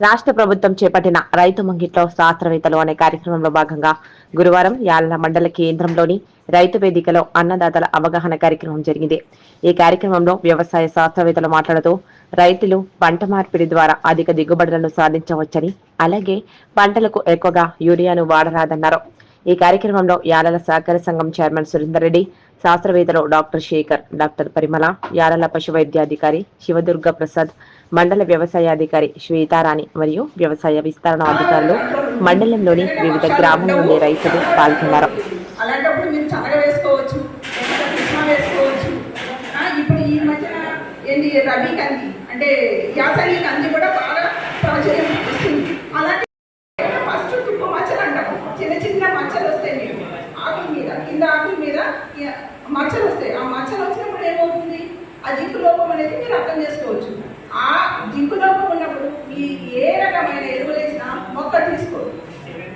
రాష్ట్ర ప్రభుత్వం చేపట్టిన రైతు ముంగిట్లో శాస్త్రవేత్తలు అనే కార్యక్రమంలో భాగంగా గురువారం యాలల మండల కేంద్రంలోని రైతు వేదికలో అన్నదాతల అవగాహన కార్యక్రమం జరిగింది. ఈ కార్యక్రమంలో వ్యవసాయ శాస్త్రవేత్తలు మాట్లాడుతూ రైతులు పంట మార్పిడి ద్వారా అధిక దిగుబడులను సాధించవచ్చని అలాగే పంటలకు ఎక్కువగా యూరియాను వాడరాదన్నారు. ఈ కార్యక్రమంలో యాలల సహకార సంఘం చైర్మన్ సురేందర్ రెడ్డి శాస్త్రవేత్తలు డాక్టర్ శేఖర్ డాక్టర్ పరిమళ యాలల పశు వైద్యాధికారి శివదుర్గ ప్రసాద్ మండల వ్యవసాయాధికారి శ్వేతారాణి మరియు వ్యవసాయ విస్తరణ అధికారులు మండలంలోని వివిధ గ్రామాల నుండి రైతులు పాల్గొన్నారు. అలాంటప్పుడు మీరు వేసుకోవచ్చు. వేసుకోవచ్చు. ఇప్పుడు ఈ మధ్యన ఏంటి రబీ కంది అంటే యాసంగి కంది కూడా బాగా ప్రాచుర్యం వస్తుంది. అలాంటి ఫస్ట్ మచ్చలు చిన్న చిన్న మచ్చలు వస్తాయి ఆకుల మీద కింద ఆకుల మీద మచ్చలు వస్తాయి. ఆ మచ్చలు వచ్చినప్పుడు ఏమవుతుంది? ఆ జింకు లోపం అనేది మీరు అర్థం చేసుకోవచ్చు. ఆ జింకు లోపం ఉన్నప్పుడు ఈ ఏ రకమైన ఎరువులు వేసినా మొక్క తీసుకోదు.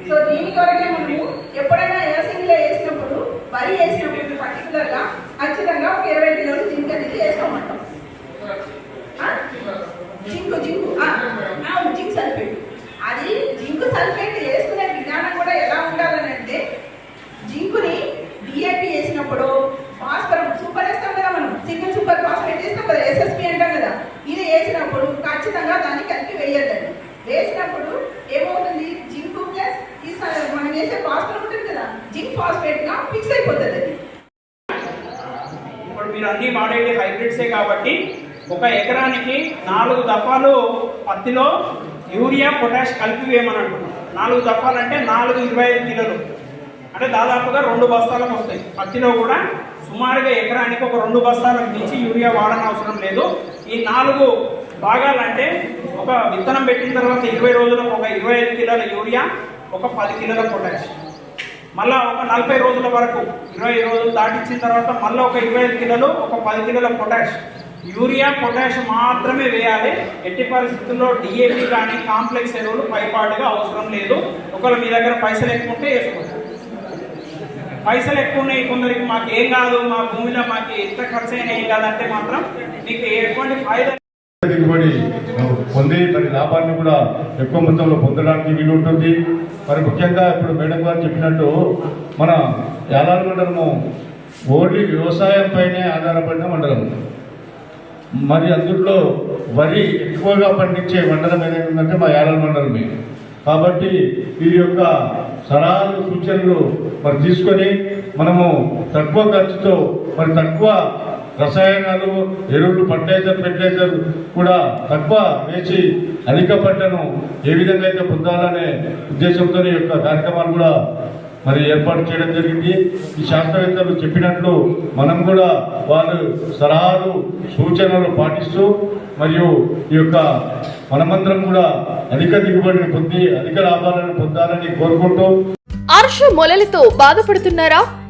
సో దీని కొరకే మనము ఎప్పుడైనా యాసంగిలో వేసినప్పుడు వరి వేసినప్పుడు పర్టికులర్గా ఖచ్చితంగా ఒక ఇరవై కిలోలు జింక్ అనేది వేసుకోమంటాం. Zinc zinc. Zinc sulphate. అది జింకు సల్ఫేట్ వేసుకునే విధానం కూడా ఎలా ఉండాలని అంటే జింకుని డిఏపి వేసినప్పుడు భాస్వరం సూపర్ వేస్తాం కదా మనం సింగిల్ సూపర్ ఫాస్ఫేట్ వేస్తాం కదా ఎస్ఎస్పి అంటాం కదా ఇది వేసినప్పుడు ఖచ్చితంగా దాన్ని కలిపి వేయద్దండి వేసినప్పుడు ఏమవుతుంది? జింక్ ప్లస్ ఈ మనం వేసే ఫాస్ఫేట్ ఉంటుంది కదా జింక్ ఫాస్ఫేట్గా ఫిక్స్ అయిపోతుంది అది. ఇప్పుడు మీరు అన్ని వాడేది హైబ్రిడ్సే కాబట్టి ఒక ఎకరానికి నాలుగు దఫాలు పత్తిలో యూరియా పొటాష్ కలిపి వేయమని అంటున్నాం నాలుగు దఫాలు అంటే నాలుగు ఇరవై ఐదు కిలోలు. అంటే దాదాపుగా రెండు బస్తాలకు వస్తాయి. పత్తిలో కూడా సుమారుగా ఎకరానికి ఒక రెండు బస్తాలకు మించి యూరియా వాడనవసరం లేదు. ఈ నాలుగు భాగాలంటే ఒక విత్తనం పెట్టిన తర్వాత ఇరవై రోజులకు ఒక ఇరవై ఐదు కిలోల యూరియా ఒక పది కిలోల పొటాష్. మళ్ళా ఒక నలభై రోజుల వరకు ఇరవై రోజులు దాటించిన తర్వాత మళ్ళీ ఒక ఇరవై ఐదు కిలోలు ఒక పది కిలోల పొటాష్. యూరియా పొటాష్ మాత్రమే వేయాలి. ఎట్టి పరిస్థితుల్లో డిఏపి కానీ కాంప్లెక్స్ ఎరువులు పైపాటుగా అవసరం లేదు. ఒకవేళ మీ దగ్గర పైసలు ఎక్కువ ఉంటే వేసుకోవచ్చు పైసలు ఎక్కువ ఉన్నాయి కొందరికి మాకు ఏం కాదు మా భూమిలో మాకు ఎంత ఖర్చు అయినా ఏం కాదంటే మాత్రం మీకు ఎటువంటి ఫాయిదా దిగుబడి పొందే మరి లాభాన్ని కూడా ఎక్కువ మొత్తంలో పొందడానికి వీలు ఉంటుంది మరి ముఖ్యంగా ఇప్పుడు మేడం గారు చెప్పినట్టు మన యాదాద్రి మండలము ఓన్లీ వ్యవసాయంపైనే ఆధారపడిన మండలం మరి అందులో వరి ఎక్కువగా పండించే మండలం ఏదైందంటే మా యాదాద్రి మండలమే. కాబట్టి ఈ యొక్క సలహాలు సూచనలు మరి తీసుకొని మనము తక్కువ ఖర్చుతో మరి తక్కువ రసాయనాలు ఎరువులు ఫర్టిలైజర్ ఫెర్టిలైజర్ కూడా తక్కువ వేసి అధిక పంటను ఏ విధంగా అయితే పొందాలనే ఉద్దేశంతో ఈ యొక్క కార్యక్రమాలు కూడా మరి ఏర్పాటు చేయడం జరిగింది. ఈ శాస్త్రవేత్తలు చెప్పినట్లు మనం కూడా వారు సలహాలు సూచనలు పాటిస్తూ మరియు ఈ యొక్క మనమందరం కూడా అధిక దిగుబడిని పొంది అధిక లాభాలను పొందాలని కోరుకుంటూ అర్ష మొలలతో బాధపడుతున్నారా?